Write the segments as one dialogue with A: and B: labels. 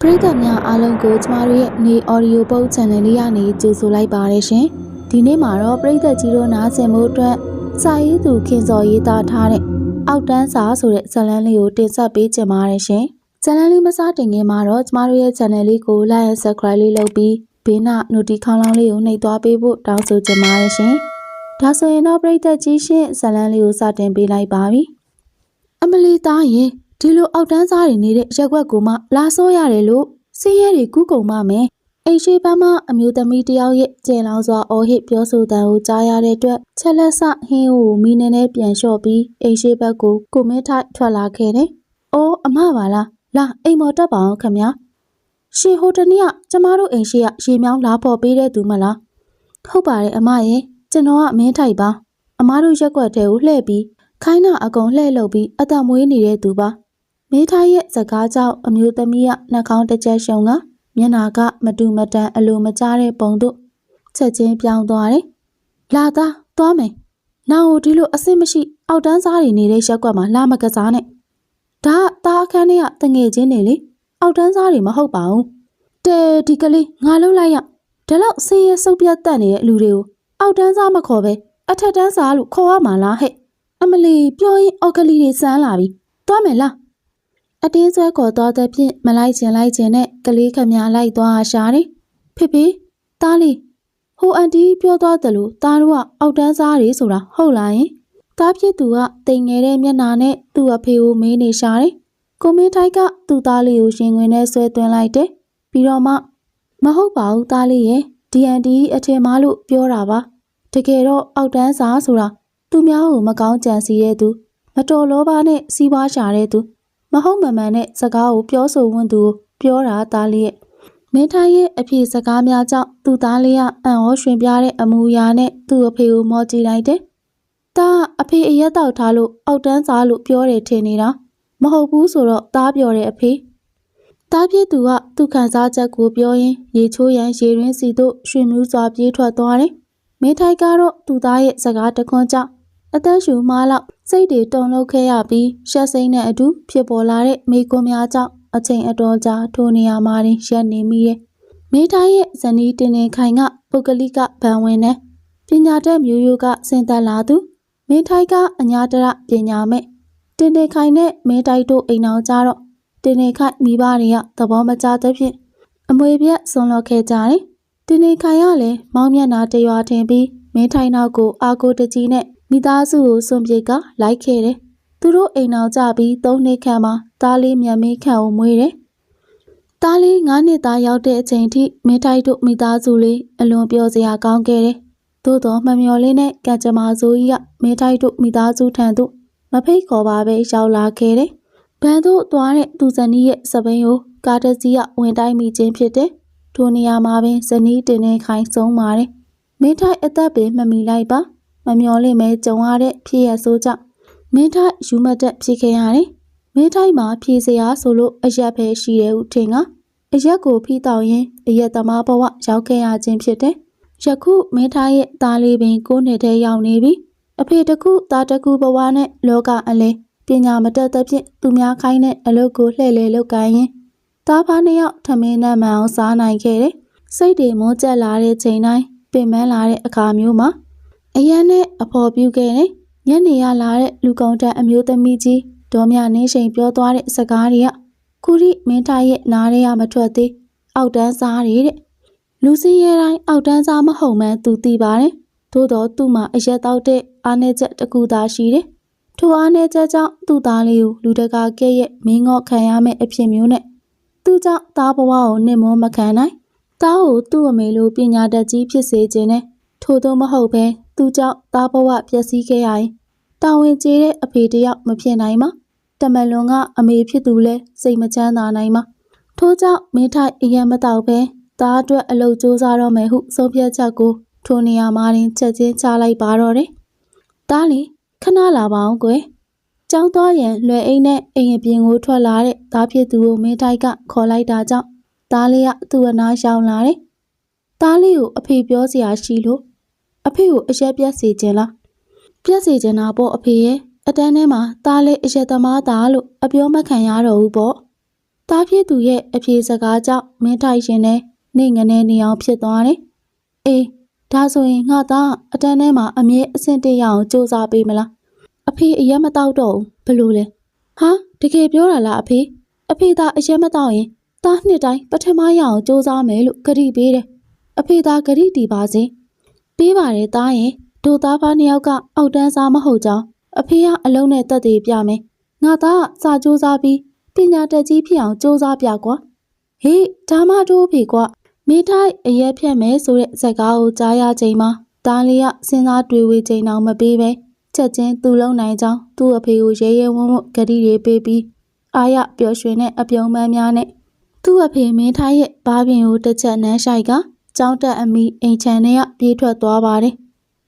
A: ပရိသတ်များအားလုံးကိုကျမတို့ရဲ့နေ audio book channel လေးကနေကြိုဆိုလိုက်ပါရရှင်။ဒီနေ့မှာတော့ပရိသတ်ကြီးတို့နားဆင်မှုအတွက်စာရေးသူခင်စော်ရေးသားထားတဲ့အောက်တန်းစာဆိုတဲ့ဇာတ်လမ်းလေးကိုတင်ဆက်ပေးကြပါရရှင်။ဇာတ်လမ်းလေးမစတင်ခင်မှာတော့ကျမတို့ရဲ့ channel လေးကို like and subscribe လေးလုပ်ပြီးဘေးနာ notification ခေါင်းလောင်းလေးကိုနှိပ်သွားပေးဖို့တောင်းဆိုချင်ပါတယ်ရှင်။ဒါဆိုရင်တော့ပရိသတ်ကြီးရှင်းဇာတ်လမ်းလေးကိုစတင်ပေးလိုက်ပါပြီ။အမလီသားရင် ဒီလိုအောက်တန်းစားတွေနေတဲ့ရက်ွက်ကိုမှလာဆိုးရတယ်လို့စီးရဲတွေကူးကုန်မမယ်အိမ်ရှိပန်းမအမျိုးသမီးတယောက်ရဲ့ကျင်လောင်စွာအော်ဟစ်ပြောဆိုတန်ကိုကြားရတဲ့အတွက်ချက်လက်ဆဟင်းကိုမီးနေနဲ့ပြန်လျှော့ပြီးအိမ်ရှိဘက်ကိုကိုမင်းထိုက်ထွက်လာခဲ့တယ်။အိုးအမပါလားလာအိမ်မော်တက်ပါအောင်ခမ။ရှင်ဟိုတနေ့ကကျမတို့အိမ်ရှိကရေမြောင်းလာဖို့ပေးတဲ့သူမလား။ဟုတ်ပါတယ်အမရဲ့ကျွန်တော်ကမင်းထိုက်ပါ။အမတို့ရက်ွက်တဲ့ကိုလှည့်ပြီးခိုင်းတာအကုန်လှဲ့လုပ်ပြီးအသက်မွေးနေတဲ့သူပါ မိထားရဲ့စကားကြောင့်အမျိုးသမီးကနှာခေါင်းတစ်ချက်ရှုံကမျက်နာကမတူမတန်အလိုမကျတဲ့ပုံတို့ချက်ချင်းပြောင်းသွားတယ်လာသားသွားမယ်နောက်ဒီလိုအစ်စ်မရှိ အောက်တန်းစားတွေနေတဲ့ရက်ကွက်မှာလာမကစားနဲ့ဒါကတားအခန်းထဲကတငယ်ချင်းတွေလေအောက်တန်းစားတွေမဟုတ်ပါဘူးတဲဒီကလေးငါလုံးလိုက်ရဒါလောက်ဆေးရစုပ်ပြတ်တက်နေတဲ့လူတွေကိုအောက်တန်းစားမခေါ်ပဲအထက်တန်းစားလို့ခေါ်ရမှာလားဟဲ့အမလီပြောရင်အောက်ကလေးတွေစမ်းလာပြီ။သွားမယ်လား။ အတင်းဆွဲခေါ်သွားတဲ့ဖြင့်မလိုက်ချင်လိုက်ချင်နဲ့ကလေးခမလိုက်သွားရှာတယ်။ဖေဖေတားလေးဟိုအန်တီပြောသွားတယ်လို့တားတို့ကအောက်တန်းစားတွေဆိုတာဟုတ်လားယင်။တားဖြစ်သူကတိမ်ငယ်တဲ့မျက်နှာနဲ့သူ့အဖေကိုမေးနေရှာတယ်။ကိုမင်းထိုက်ကသူ့သားလေးကိုရှင်ခွင်နဲ့ဆွဲသွင်းလိုက်တယ်။ပြီးတော့မှမဟုတ်ပါဘူးတားလေးရဲ့ DND အထင်မှားလို့ပြောတာပါ။တကယ်တော့အောက်တန်းစားဆိုတာသူများကိုမကောင်းကြံစီတဲ့သူမတော်လောဘနဲ့စီးပွားရှာတဲ့သူ မဟုတ်မမှန်တဲ့စကားကိုပြောဆိုဝန်းသူကိုပြောတာသားလေးရဲ့မင်းထားရဲ့အဖြစ်စကားများကြောင့်သူ့သားလေးကအံ့ဩရွှင်ပြားတဲ့အမူအရာနဲ့သူ့အဖေကိုမော်ကြည့်လိုက်တယ်။ဒါအဖေအရက်တောက်ထားလို့အောက်တန်းစားလို့ပြောတယ်ထင်နေတာမဟုတ်ဘူးဆိုတော့သားပြောတယ်အဖေ။သားပြည့်သူကသူ့ခံစားချက်ကိုပြောရင်းရေချိုးရန်ရေရင်းစီတို့ရွှင်မြူးစွာပြေးထွက်သွားတယ်။မင်းထိုက်ကတော့သူ့သားရဲ့စကားတခွန်းကြောင့် အသက်ရှူမှလောက်စိတ်တွေတုန်လှုပ်ခဲ့ရပြီးရှက်စိမ့်တဲ့အတူဖြစ်ပေါ်လာတဲ့မိကွန်းများကြောင့်အချိန်အတော်ကြာထိုနေရာမှာတင်ရက်နေမိရဲ့မိသားရဲ့ဇနီးတင်တင်ခိုင်ကပုဂ္ဂလိကဗန်ဝင်နဲ့ပညာတတ်မျိုးရိုးကဆင်သက်လာသူမင်းထိုက်ကအညာတရပညာမဲ့တင်တင်ခိုင်နဲ့မင်းတိုက်တို့အိမ်အောင်ကြတော့တင်တင်ခိုင်မိဘတွေကသဘောမကျသဖြင့်အမွေပြက်ဆွန်လွတ်ခဲ့ကြတယ်တင်တင်ခိုင်ကလည်းမောင်းမျက်နာတရွာထင်ပြီးမင်းထိုင်နောက်ကိုအာကိုတကြီးနဲ့ မိသားစုကိုစွန့်ပစ်ကလိုက်ခဲ့တယ်။သူတို့အိမ်အောင်ကြပြီး၃နှစ်ခန့်မှာသားလေးမြန်မင်းခန့်ကိုမွေးတယ်။သားလေး၅နှစ်သားရောက်တဲ့အချိန်ထိမင်းတိုက်တို့မိသားစုလေးအလွန်ပျော်စရာကောင်းခဲ့တယ်။သို့တော်မမျော်လေးနဲ့ကံကြမ္မာဆိုကြီးကမင်းတိုက်တို့မိသားစုထံသို့မဖိတ်ခေါ်ပါပဲရောက်လာခဲ့တယ်။ဘန်တို့သွားတဲ့သူဇနီးရဲ့စပိန်ကိုကားတစ်စီးကဝင်တိုင်းမိခြင်းဖြစ်တယ်။ထိုနေရာမှာပင်ဇနီးတင်နေခိုင်ဆုံးပါတယ်။မင်းတိုက်အသက်ပင်မမီလိုက်ပါ။ မမျော်လင့်မဲကြုံရတဲ့ဖြစ်ရဆိုးကြောင့်မင်းထိုက်ယူမတ်တက်ဖြစ်ခဲ့ရတယ်။မင်းထိုက်မှာဖြေစရာဆိုလို့အရက်ပဲရှိတယ်ဟုထင်ကအရက်ကိုဖိတောက်ရင်းအရက်သမားဘဝရောက်ခဲ့ရခြင်းဖြစ်တယ်။ယခုမင်းထိုက်ရဲ့သားလေးပင်ကိုးနှစ်တည်းရောက်နေပြီ။အဖေတစ်ခုသားတစ်ခုဘဝနဲ့လောကအလဲပညာမတတ်သဖြင့်သူများခိုင်းတဲ့အလုပ်ကိုလှည့်လည်လုပ်ကိုင်းရင်သားဖားနှစ်ယောက်ထမင်းနဲ့မှန်အောင်စားနိုင်ခဲ့တယ်။စိတ်တွေမောကျက်လာတဲ့ချိန်တိုင်းပင်ပန်းလာတဲ့အခါမျိုးမှာ အရန်နဲ့အဖော်ပြုခဲ့တယ်။ညနေရလာတဲ့လူကုန်တက်အမျိုးသမီးကြီးဒေါ်မြနင်းချိန်ပြောသွားတဲ့စကားတွေကခုထိမင်းထားရဲ့နားထဲကမထွက်သေးအောက်တန်းစားတွေတဲ့။လူစင်းရဲတိုင်းအောက်တန်းစားမဟုတ်မှန်းသူသိပါတယ်။သို့တော့သူ့မှာအရက်တောက်တဲ့အားနည်းချက်တစ်ခုသာရှိတယ်။ထိုအားနည်းချက်ကြောင့်သူ့သားလေးကိုလူတကာကဲ့ရဲ့မင်းငေါ့ခံရမယ့်အဖြစ်မျိုးနဲ့သူ့ကြောင့်သားဘဝကိုနှင်မောမခံနိုင်။သားကိုသူ့အမေလိုပညာတတ်ကြီးဖြစ်စေခြင်းနဲ့ထို့သောမဟုတ်ဘဲ သူကြောင့်သားဘဝပျက်စီးခဲ့ရရင်တာဝန်ကျေတဲ့အဖေတယောက်မဖြစ်နိုင်မှာတမန်လွန်ကအမေဖြစ်သူလဲစိတ်မချမ်းသာနိုင်မှာထို့ကြောင့်မင်းထိုက်အရင်မတော့ဘဲသားအတွက်အလုပ်စူးစမ်းတော့မယ်ဟုဆုံးဖြတ်ချက်ကိုထိုနေရာမှာတင်ချက်ချင်းချလိုက်ပါတော့တယ်။တားလေခဏလာပါအောင်ကွယ်။ကြောင်းသွားရန်လွယ်အိမ်နဲ့အိမ်အပြင်ကိုထွက်လာတဲ့သားဖြစ်သူကိုမင်းထိုက်ကခေါ်လိုက်တာကြောင့်သားလေးကသူ့အနားရှောင်လာတယ်။သားလေးကိုအဖေပြောစရာရှိလို့ အဖေကိုအရက်ပြတ်စေခြင်းလားပြတ်စေခြင်းတာပေါ့အဖေရဲ့အတန်းထဲမှာသားလေးအရက်သမားသားလို့အပြောမခံရတော့ဘူးပေါ့။တားဖြစ်သူရဲ့အဖြေစကားကြောင့်မင်းထိုက်ရှင်နဲ့နေငနဲ့နေအောင်ဖြစ်သွားတယ်။အေးဒါဆိုရင်ငါသားအတန်းထဲမှာအမြဲအဆင့်တရအောင်စူးစမ်းပေးမလား။အဖေအရက်မတောက်တော့ဘူးဘလို့လဲ။ဟာတကယ်ပြောတာလားအဖေ။အဖေသာအရက်မတောက်ရင်သားနှစ်တိုင်းပထမရအောင်စူးစမ်းမယ်လို့ဂရီပေးတယ်။အဖေသာဂရီတီပါစေ။ ပေးပါတယ်သားရင်တို့သားဖားနှစ်ယောက်ကအောက်တန်းစားမဟုတ်ကြောင်းအဖေကအလုံးနဲ့တက်သေးပြမယ်။ငါသားကစာစူးစမ်းပြီးပညာတတ်ကြီးဖြစ်အောင်စူးစမ်းပြကွာ။ဟေးဒါမှတို့အဖေကွာမိထိုက်အရက်ဖြတ်မယ်ဆိုတဲ့ဇက်ကားကိုကြားရချိန်မှာတားလေးကစဉ်းစားတွေးဝေချိန်အောင်မပေးပဲချက်ချင်းသူ့လုံးနိုင်ကြောင်းသူ့အဖေကိုရဲရဲဝံ့ဝံ့ဂတိတွေပေးပြီးအာရပျော်ရွှင်တဲ့အပြုံးပန်းများနဲ့သူ့အဖေမင်းထိုက်ရဲ့ဘားပြင်ကိုတစ်ချက်နှမ်းရှိုက်က ကြောင်းတက်အမိအိမ်ချန်ထဲကပြေးထွက်သွားပါတယ်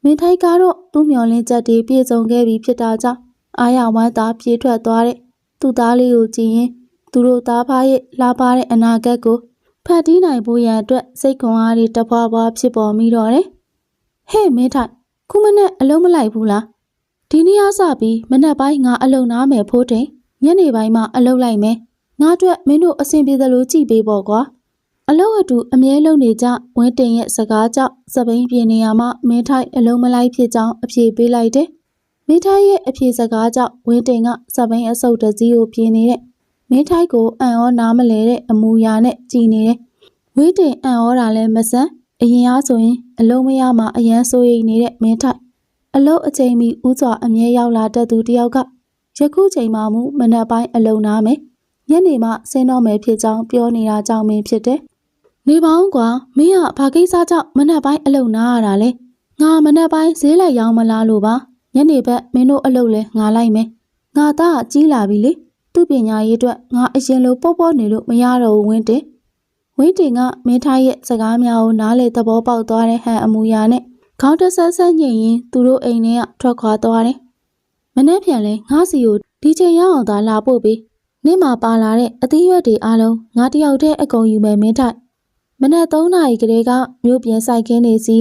A: မင်းထိုက်ကတော့သူ့မျောလင်းချက်တွေပြည့်စုံခဲ့ပြီဖြစ်တာကြောင့်အာရဝမ်းသာပြေးထွက်သွားတဲ့သူ့သားလေးကိုကြည့်ရင်သူတို့သားဖားရဲ့လာပါတဲ့အနာဂတ်ကိုဖတ်တီးနိုင်ဖို့ရန်အတွက်စိတ်ခွန်အားတွေတပွားပွားဖြစ်ပေါ်မိတော့တယ်။ဟဲ့မင်းထိုက်ခုမနဲ့အလုံးမလိုက်ဘူးလား။ဒီနေ့အစပြီးမနက်ပိုင်းငါအလုံနာမယ်ဖိုးတိန်ညနေပိုင်းမှအလုံလိုက်မယ်။ငါအတွက်မင်းတို့အဆင်ပြေသလိုကြည့်ပေးပေါ့ကွာ။ အလုံအတူအမြဲလုံနေကြဝင်းတင်ရဲ့စကားကြောင့်စပိန်ပြေနေရမှမင်းထိုက်အလုံမလိုက်ဖြစ်ကြောင်းအပြေပေးလိုက်တယ်။မင်းထိုက်ရဲ့အပြေစကားကြောင့်ဝင်းတင်ကစပိန်အဆုတ်တစည်းကိုပြေနေတဲ့မင်းထိုက်ကိုအံ့ဩနားမလဲတဲ့အမူအရာနဲ့ကြည်နေတယ်။ဝင်းတင်အံ့ဩတာလဲမဆန်းအရင်အားဆိုရင်အလုံးမရမှအရန်ဆိုးရိမ်နေတဲ့မင်းထိုက်အလုတ်အချိန်မီဥစွာအမြဲရောက်လာတတ်သူတယောက်ကယခုချိန်မှမူမနက်ပိုင်းအလုံနာမယ်ညနေမှဆင်းတော့မယ်ဖြစ်ကြောင်းပြောနေတာကြောင့်မင်းဖြစ်တယ်။ နေပေါင်းကွာမင်းကဘာကိစ္စကြောင့်မနက်ပိုင်းအလုံနာရတာလဲ။ငါမနက်ပိုင်းဈေးလိုက်ရောင်းမလားလို့ပါ။ညနေဘက်မင်းတို့အလုပ်လဲငါလိုက်မယ်။ငါသားကကြီးလာပြီလေ။သူ့ပညာရေးအတွက်ငါအရင်လိုပေါ့ပေါ့နေလို့မရတော့ဘူးဝင်းတင်။ဝင်းတင်ကမင်းထားရဲ့စကားများကိုနားလေသဘောပေါက်သွားတဲ့ဟန်အမူအရာနဲ့ခေါင်းတဆတ်ဆက်ညင်ရင်သူတို့အိမ်ထဲကထွက်ခွာသွားတယ်။မနေ့ပြန်လဲငါစီကိုဒီချိန်ရောက်အောင်သာလာပို့ပေး။နေ့မှာပါလာတဲ့အသီးရွက်တွေအားလုံးငါတယောက်တည်းအကုန်ယူမယ်မင်းထိုက်။ မနေ့3နာရီကလေးကမြို့ပြင်ဆိုင်ခင်းနေစီ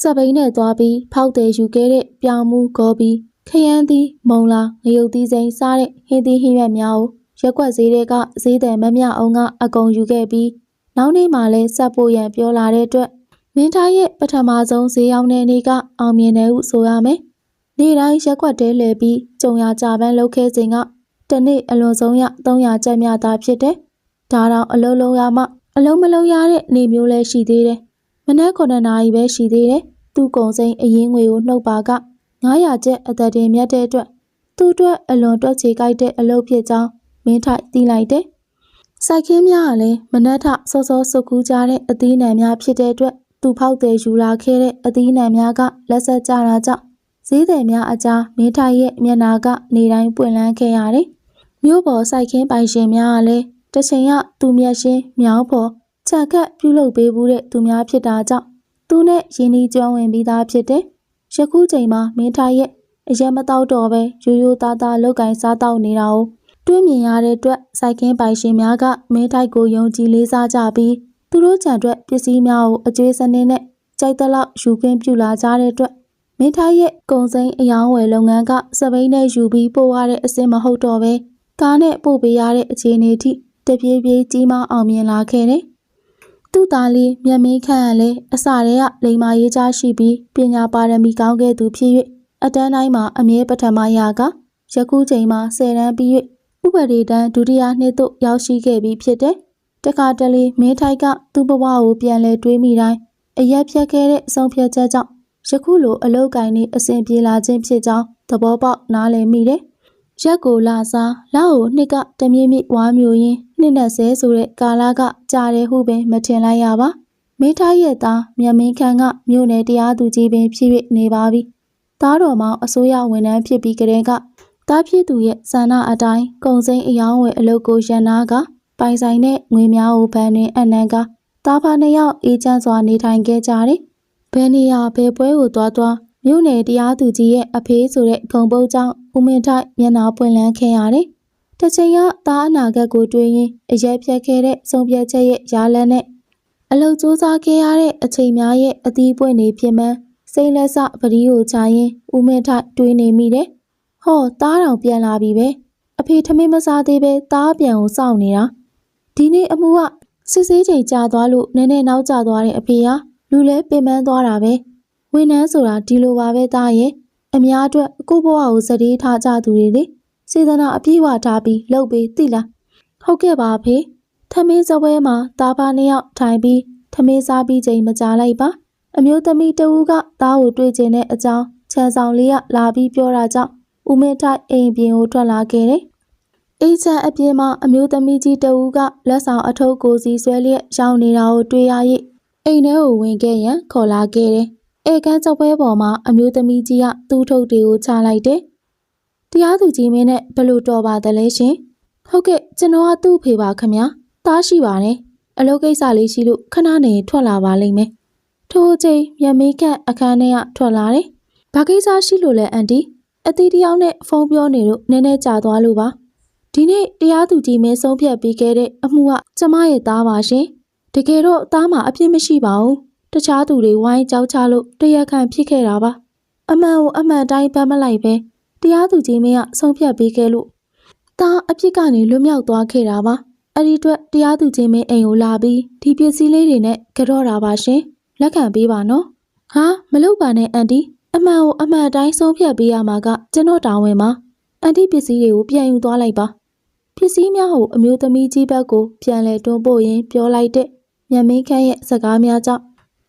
A: စပိန်နဲ့သွားပြီးဖောက်တယ်ယူခဲ့တဲ့ပြောင်မှုဂေါ်ဘီခရမ်းသီးမုံလာငရုတ်သီးစိမ်းစားတဲ့ဟင်းသီးဟင်းရွက်များကိုရက်ွက်ဈေးတွေကဈေးတယ်မမြအောင်ကအကုန်ယူခဲ့ပြီးနောက်နေ့မှလည်းဆက်ဖို့ရန်ပြောလာတဲ့အတွက်မင်းသားရဲ့ပထမဆုံးဈေးရောက်တဲ့နေ့ကအောင်မြင်တယ်ဟုဆိုရမယ်။နေ့တိုင်းရက်ွက်တဲလဲပြီးကြုံရကြပန်းလုပ်ခဲ့စဉ်ကတနေ့အလွန်ဆုံးရ300ကျပ်မြသာဖြစ်တယ်။ဒါတော့အလုံးလုံးရမှ အလုံးမလုံးရတဲ့နေမျိုးလဲရှိသေးတယ်။မနက်9နာရီပဲရှိသေးတယ်။သူ့ကုံစိမ်းအရင်ငွေကိုနှုတ်ပါက900ကျပ်အသက်တင်မြတ်တဲ့အတွက်သူ့အတွက်အလွန်တွက်ချေကြိုက်တဲ့အလုပ်ဖြစ်ကြောင်းမင်းထိုက်သိလိုက်တယ်။စိုက်ခင်းများကလည်းမနက်ထစောစောစုတ်ကူးကြတဲ့အသီးနှံများဖြစ်တဲ့အတွက်သူဖောက်တယ်ယူလာခဲ့တဲ့အသီးနှံများကလက်ဆက်ကြတာကြောင့်ဈေးတယ်များအကြားမင်းထိုက်ရဲ့မျက်နာကနေတိုင်းပွင့်လန်းခဲ့ရတယ်။မြို့ပေါ်စိုက်ခင်းပိုင်ရှင်များကလည်း တစ်ချိန်ကသူမျက်ရှင်းမြောင်းဖော်ခြံခတ်ပြုလုပ်ပေးမှုတဲ့သူများဖြစ်တာကြောင့်သူနဲ့ရင်းနှီးကျွမ်းဝင်ပြီးသားဖြစ်တယ်။ယခုချိန်မှာမင်းထိုက်ရဲ့အရက်မတော့တော့ပဲရိုးရိုးသားသားလောက်ကင်စားတော့နေတာကိုတွေ့မြင်ရတဲ့အတွက်စိုက်ခင်းပိုင်ရှင်များကမင်းထိုက်ကိုယုံကြည်လေးစားကြပြီးသူတို့ကြံအတွက်ပစ္စည်းများကိုအကျွေးစနစ်နဲ့ကြိုက်တဲ့လောက်ယူခွင့်ပြုလာကြတဲ့အတွက်မင်းထိုက်ရဲ့ကုံစိမ်းအယောင်းဝယ်လုပ်ငန်းကစပိန်နဲ့ယူပြီးပို့ရတဲ့အဆင့်မဟုတ်တော့ပဲကားနဲ့ပို့ပေးရတဲ့အခြေအနေထိ တပြေးပြေးကြီးမားအောင်မြင်လာခဲ့တယ်။သူ့သားလေးမျက်မင်းခန့်ကလည်းအစတည်းကလိမ္မာရေးချရှိပြီးပညာပါရမီကောင်းခဲ့သူဖြစ်၍အတန်းတိုင်းမှာအမြဲပထမရာကယခုချိန်မှာဆယ်တန်းပြီး၍ဥပဒေတန်းဒုတိယနှစ်သို့ရောက်ရှိခဲ့ပြီးဖြစ်တယ်။တခါတလေမင်းထိုက်ကသူ့ဘဝကိုပြန်လဲတွေးမိတိုင်းအရက်ဖြတ်ခဲ့တဲ့အဆုံးဖြတ်ချက်ကြောင့်ယခုလိုအလုတ်ကိုင်းနေအစဉ်ပြေလာခြင်းဖြစ်ကြောင်းသဘောပေါက်နားလည်မိတယ်။ ရက်ကိုလာစားလောက်ကိုနှစ်ကတမြင့်မြင့်ဝါမျိုးရင်းနှစ်နဲ့ဆဲဆိုတဲ့ကာလကကြာတယ်ဟုပင်မထင်လိုက်ရပါ။မင်းထားရဲ့သားမြတ်မင်းခန့်ကမြို့နယ်တရားသူကြီးပင်ဖြစ်၍နေပါပြီ။သားတော်မောင်အစိုးရဝန်ထမ်းဖြစ်ပြီးကတည်းကတားဖြစ်သူရဲ့ဆန္ဒအတိုင်းကုံစိမ်းအယောင်းဝယ်အလုပ်ကိုရန်နာကပိုင်ဆိုင်တဲ့ငွေများကိုဗန်တွင်အနံကတားဖာနှစ်ယောက်အေးချမ်းစွာနေထိုင်ခဲ့ကြတယ်။ဘယ်နေရာဘယ်ပွဲကိုသွားသွားမြို့နယ်တရားသူကြီးရဲ့အဖေးဆိုတဲ့ဂုံပုတ်ကြောင့် ဦးမင်းထိုက်မျက်နှာပွင့်လန်းခဲ့ရတယ်။တစ်ချိန်ကသားအနာဂတ်ကိုတွေးရင်းအရက်ဖြတ်ခဲ့တဲ့ဆုံးဖြတ်ချက်ရဲ့ရာလန်းနဲ့အလုတ်စူးစမ်းခဲ့ရတဲ့အချိန်များရဲ့အသီးပွင့်နေဖြစ်မှန်းစိတ်လက်စပတိကိုချရင်ဦးမင်းထိုက်တွေးနေမိတယ်။ဟောသားတော်ပြန်လာပြီပဲ။အဖေထမင်းမစားသေးပဲသားပြန်ကိုစောင့်နေတာဒီနေ့အမှုကစစ်ဆေးချိန်ကြာသွားလို့နည်းနည်းနောက်ကျသွားတဲ့အဖေဟာလူလဲပင်ပန်းသွားတာပဲဝန်နှန်းဆိုတာဒီလိုပါပဲသားရဲ့ အများအတွက်ကိုယ့်ဘဝကိုစတေးထားကြသူတွေလေစေတနာအပြည့်ဝထားပြီးလှုပ်ပေးသိလားဟုတ်ကဲ့ပါအဖေထမင်းစပွဲမှာသားဖားနှစ်ယောက်ထိုင်ပြီးထမင်းစားပြီးချိန်မကြာလိုက်ပါအမျိုးသမီးတဦးကသားကိုတွေ့ကျင်တဲ့အကြောင်းချန်ဆောင်လေးကလာပြီးပြောတာကြောင့်ဦးမင်းထိုက်အိမ်ပြင်ကိုထွက်လာခဲ့တယ်အိတ်ချန်အပြင်မှာအမျိုးသမီးကြီးတဦးကလက်ဆောင်အထုပ်ကိုစီဆွဲလျက်ရောင်းနေတာကိုတွေ့ရ၍အိမ်ထဲကိုဝင်ခဲ့ရန်ခေါ်လာခဲ့တယ်။ ဧကန်းကျောက်ပွဲပေါ်မှာအမျိုးသမီးကြီးကသူ့ထုပ်တွေကိုချလိုက်တယ်။တရားသူကြီးမင်းနဲ့ဘယ်လိုတော်ပါသလဲရှင်။ဟုတ်ကဲ့ကျွန်တော်ကသူ့အဖေပါခမညာ။တားရှိပါတယ်။အလုပ်ကိစ္စလေးရှိလို့ခဏနေထွက်လာပါလိမ့်မယ်။ထိုအချိန်မြတ်မင်းခန့်အခန်းထဲကထွက်လာတယ်။ဘာကိစ္စရှိလို့လဲအန်တီ။အတီးတယောက်နဲ့ဖုန်းပြောနေလို့နည်းနည်းကြာသွားလို့ပါ။ဒီနေ့တရားသူကြီးမင်းဆုံးဖြတ်ပေးခဲ့တဲ့အမှုကကျမရဲ့သားပါရှင်။တကယ်တော့သားမှာအပြစ်မရှိပါဘူး။ တခြားသူတွေဝိုင်းကြောက်ချလို့တရားခံဖြစ်ခဲ့တာပါ။အမှန်ကိုအမှန်တိုင်းပတ်မလိုက်ပဲတရားသူကြီးမင်းကဆုံးဖြတ်ပေးခဲ့လို့သားအပြစ်ကနေလွတ်မြောက်သွားခဲ့တာပါ။အဲ့ဒီအတွက်တရားသူကြီးမင်းအိမ်ကိုလာပြီးဒီပစ္စည်းလေးတွေနဲ့ကြော့တာပါရှင်။လက်ခံပေးပါနော်။ဟာမလုပ်ပါနဲ့အန်တီအမှန်ကိုအမှန်တိုင်းဆုံးဖြတ်ပေးရမှာကကျွန်တော်တာဝန်ပါ။အန်တီပစ္စည်းတွေကိုပြန်ယူသွားလိုက်ပါ။ပစ္စည်းများကိုအမျိုးသမီးကြီးဘက်ကိုပြန်လဲတွန်းပို့ရင်းပြောလိုက်တဲ့ညမင်းခန့်ရဲ့စကားများကြောင့်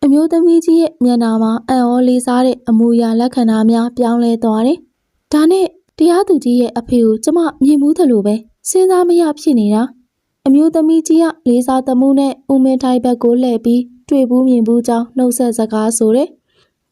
A: အမျိုးသမီးကြီးရဲ့မျက်နှာမှာအံ့ဩလေးစားတဲ့အမူအရာလက္ခဏာများပြောင်းလဲသွားတယ်။ဒါနဲ့တရားသူကြီးရဲ့အဖေကိုကျမမြင်မှုသလိုပဲစဉ်းစားမရဖြစ်နေတာ။အမျိုးသမီးကြီးကလေးစားသမှုနဲ့ဦးမင်းထိုက်ဘက်ကိုလှည့်ပြီးတွေ့ဘူးမြင်ဘူးကြောင်းနှုတ်ဆက်စကားဆိုတဲ့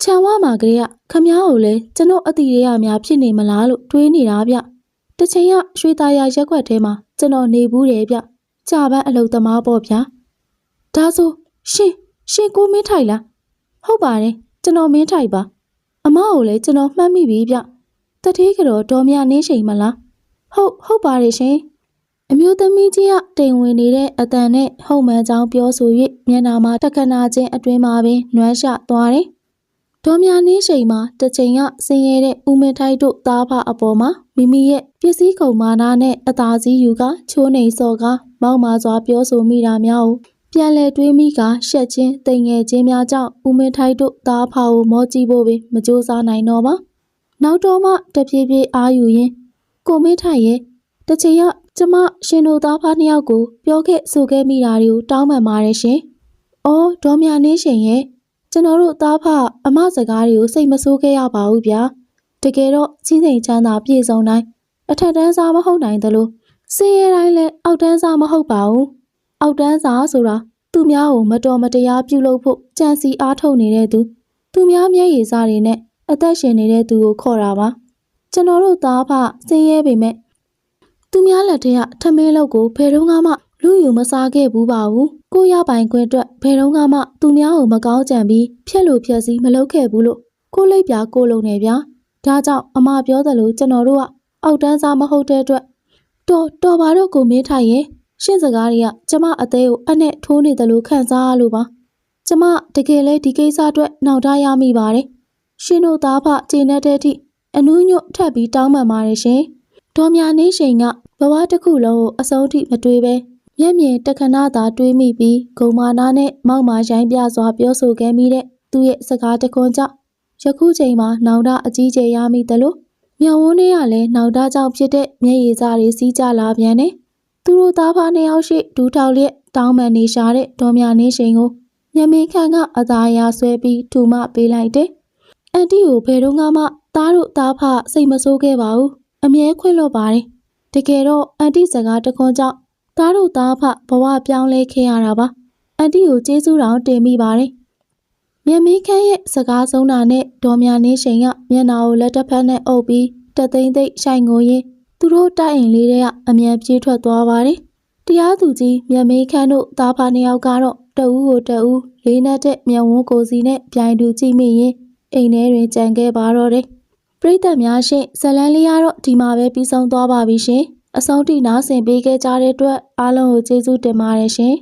A: ခြံဝမှာကလေးကခမားကိုလည်းကျွန်တော်အတိရေရများဖြစ်နေမလားလို့တွေးနေတာဗျ။တစ်ချိန်ကရွှေသားရရက်ခွက်ထဲမှာကျွန်တော်နေဘူးတယ်ဗျ။ကြာပန်းအလုသမားပေါ့ဗျာ။ဒါဆိုရှင် ရှင်ကိုမင်းထိုက်လား။ဟုတ်ပါတယ်ကျွန်တော်မင်းထိုက်ပါ။အမကိုလည်းကျွန်တော်မှတ်မိပြီဗျ။တတိကတော့ဒေါ်မြနင်းချိန်မလား။ဟုတ်ဟုတ်ပါတယ်ရှင်။အမျိုးသမီးကြီးကတိမ်ဝင်နေတဲ့အတန်နဲ့ဟုတ်မှန်ကြောင်းပြောဆို၍မျက်နှာမှာတက္ကနာချင်းအတွင်းမှာပင်နွမ်းရှသွားတယ်။ဒေါ်မြနင်းချိန်မှာတစ်ချိန်ကဆင်းရဲတဲ့ဦးမင်းထိုက်တို့သားဖအပေါ်မှာမိမိရဲ့ပစ္စည်းကုန်မာနာနဲ့အသာစီးယူကချိုးနှိမ်စော်ကမောက်မာစွာပြောဆိုမိတာများကို ပြန်လဲတွေးမိကရှက်ချင်းတိမ်ငယ်ချင်းများကြောင့်ဦးမင်းထိုက်တို့သားဖကိုမောကြည့်ဖို့ပင်မကြိုးစားနိုင်တော့ပါနောက်တော့မှတပြေးပြေးအာယူရင်းကိုမင်းထိုက်ရဲ့တစ်ချိန်ကကျမရှင်တို့သားဖနှစ်ယောက်ကိုပြောခဲ့ဆိုခဲ့မိတာတွေကိုတောင်းပန်ပါတယ်ရှင်။အော်ဒေါ်မြနင်းရှင်ရဲ့ကျွန်တော်တို့သားဖအမစကားတွေကိုစိတ်မဆိုးခဲ့ရပါဘူးဗျာတကယ်တော့ချင်းစိန်ချမ်းသာပြည့်စုံတိုင်းအထက်တန်းစားမဟုတ်နိုင်သလိုစင်ရဲတိုင်းလည်းအောက်တန်းစားမဟုတ်ပါဘူး အောက်တန်းစားဆိုတာသူများကိုမတော်မတရားပြုလုပ်ဖို့ကြံစီအားထုတ်နေတဲ့သူသူများမျက်ရည်စားတွေနဲ့အသက်ရှင်နေတဲ့သူကိုခေါ်တာပါကျွန်တော်တို့သားဖစင်ရဲပေမဲ့သူများလက်ထက်ကထမင်းလောက်ကိုဘယ်တော့မှလူယူမစားခဲ့ဘူးပါဘူးကိုရပိုင်ခွင့်အတွက်ဘယ်တော့မှသူများကိုမကောင်းကြံပြီးဖြက်လို့ဖြက်စီးမလုပ်ခဲ့ဘူးလို့ကိုလိပ်ပြာကိုလုံးနေဗျာဒါကြောင့်အမပြောသလိုကျွန်တော်တို့ကအောက်တန်းစားမဟုတ်တဲ့အတွက်တော်တော်ပါတော့ကိုမင်းထိုင်ရဲ့ ရှင့်စကားတွေကကျမအသေးကိုအနဲ့ထိုးနေတယ်လို့ခံစားရလို့ပါကျမတကယ်လဲဒီကိစ္စအတွက်နှောင့်တရမိပါတယ်ရှင်တို့သားဖခြေနဲ့တဲ့အထိအနူးညွတ်ထပ်ပြီးတောင်းပန်ပါတယ်ရှင်ဒေါ်မြနေရှင်ကဘဝတစ်ခုလုံးကိုအဆုံးထိမတွေးပဲမျက်မြင်တခဏသာတွေးမိပြီးဂုံမာနာနဲ့မောက်မာရိုင်းပြစွာပြောဆိုခဲ့မိတဲ့သူရဲ့စကားတခွန်းကြောင့်ယခုချိန်မှာနောင်တအကြီးကျယ်ရမိတယ်လို့မြောင်ဝန်းတွေကလည်းနောင်တကြောင့်ဖြစ်တဲ့မျက်ရည်စာတွေစီးကြလာပြန်တယ်။ သူတို့သားဖားနှစ်ယောက်ရှိဒူးထောက်လျက်တောင်းပန်နေရှာတဲ့ဒေါ်မြနေရှင်ကိုညမင်းခန့်ကအသာရာဆွဲပြီးထူမပေးလိုက်တယ်။အန်တီကိုဘယ်တော့မှသားတို့သားဖစိတ်မဆိုးခဲ့ပါဘူး။အမြဲခွင့်လွတ်ပါတယ်။တကယ်တော့အန်တီစကားတခွန်းကြောင့်သားတို့သားဖဘဝပြောင်းလဲခဲ့ရတာပါအန်တီကိုကျေးဇူးတော်တင်မိပါတယ်မြတ်မင်းခန့်ရဲ့စကားဆုံးတာနဲ့ဒေါ်မြနေရှင်ကမျက်နှာကိုလက်တစ်ဖက်နဲ့အုပ်ပြီးတသိမ့်သိမ့်ရှိုင်ငိုရင်း သူတို့တိုက်အိမ်လေးတွေကအမြန်ပြေးထွက်သွားပါတယ်တရားသူကြီးမြတ်မင်းခန့်တို့သားဖနှစ်ယောက်ကတော့တဦးကိုတဦးလေးနဲ့တဲ့မျက်ဝန်းကိုစီနဲ့ပြိုင်တူကြည့်မိရင်အိမ်ထဲတွင်ကြံခဲ့ပါတော့တယ်ပရိသတ်များရှင်ဇလန်းလေးကတော့ဒီမှာပဲပြီးဆုံးသွားပါပြီရှင်အဆုံးထိနားဆင်ပေးခဲ့ကြတဲ့အတွက်အားလုံးကိုကျေးဇူးတင်ပါတယ်ရှင်